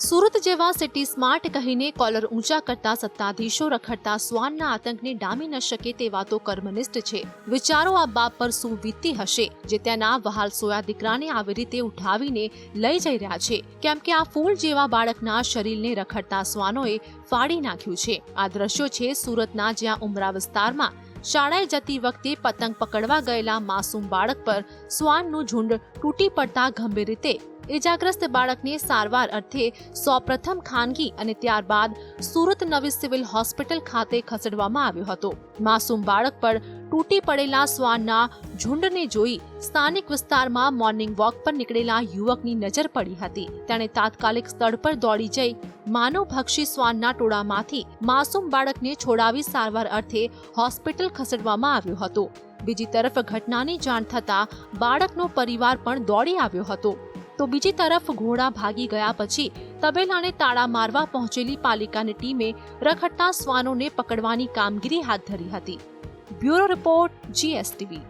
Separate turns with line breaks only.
સુરત જેવા city smart કહીને caller ઊંચા કરતા સત્તાધીશો રખડતા શ્વાનના આતંકને ડામી ન શકે તેવા તો કર્મનિષ્ઠ છે. વિચારો આ બાપ પર શું વીતતી હશે? જે તેના વહાલ સોયા દીકરાને આવી રીતે ઉઠાવીને લઈ જઈ રહ્યા છે. કેમ કે આ ફૂલ જેવા બાળકના શરીરને રખડતા શ્વાનોએ ફાડી નાખ્યું છે. આ દ્રશ્યો છે સુરતના જ્યાં ઉમરા વિસ્તારમાં શાળાએ જતી વખતે પતંગ પકડવા ગયેલા માસૂમ બાળક પર શ્વાનનું ઝુંડ તૂટી પડતા ગંભીર રીતે ઇજાગ્રસ્ત બાળકને સારવાર અર્થે સૌપ્રથમ ખાનગી અને ત્યારબાદ સુરત નવી સિવિલ હોસ્પિટલ ખાતે ખસેડવામાં આવ્યો હતો. માસૂમ બાળક પર તૂટી પડેલા શ્વાનના ઝુંડને જોઈ સ્થાનિક વિસ્તારમાં મોર્નિંગ વોક પર નીકળેલા યુવકની નજર પડી હતી. તેણે તાત્કાલિક સ્થળ પર દોડી જઈ માનવભક્ષી શ્વાનના ટોળામાંથી માસૂમ બાળકને છોડાવી સારવાર અર્થે હોસ્પિટલ ખસેડવામાં આવ્યો હતો. બીજી તરફ ઘટનાની જાણ થતાં બાળકનો પરિવાર પણ દોડી આવ્યો હતો. તો બીજી તરફ ઘોડા ભાગી ગયા પછી તબેલાને તાળા મારવા પહોંચેલી પાલિકાની ટીમે રખડતા શ્વાનોને પકડવાની કામગીરી હાથ ધરી હતી. Bureau report, GSTV.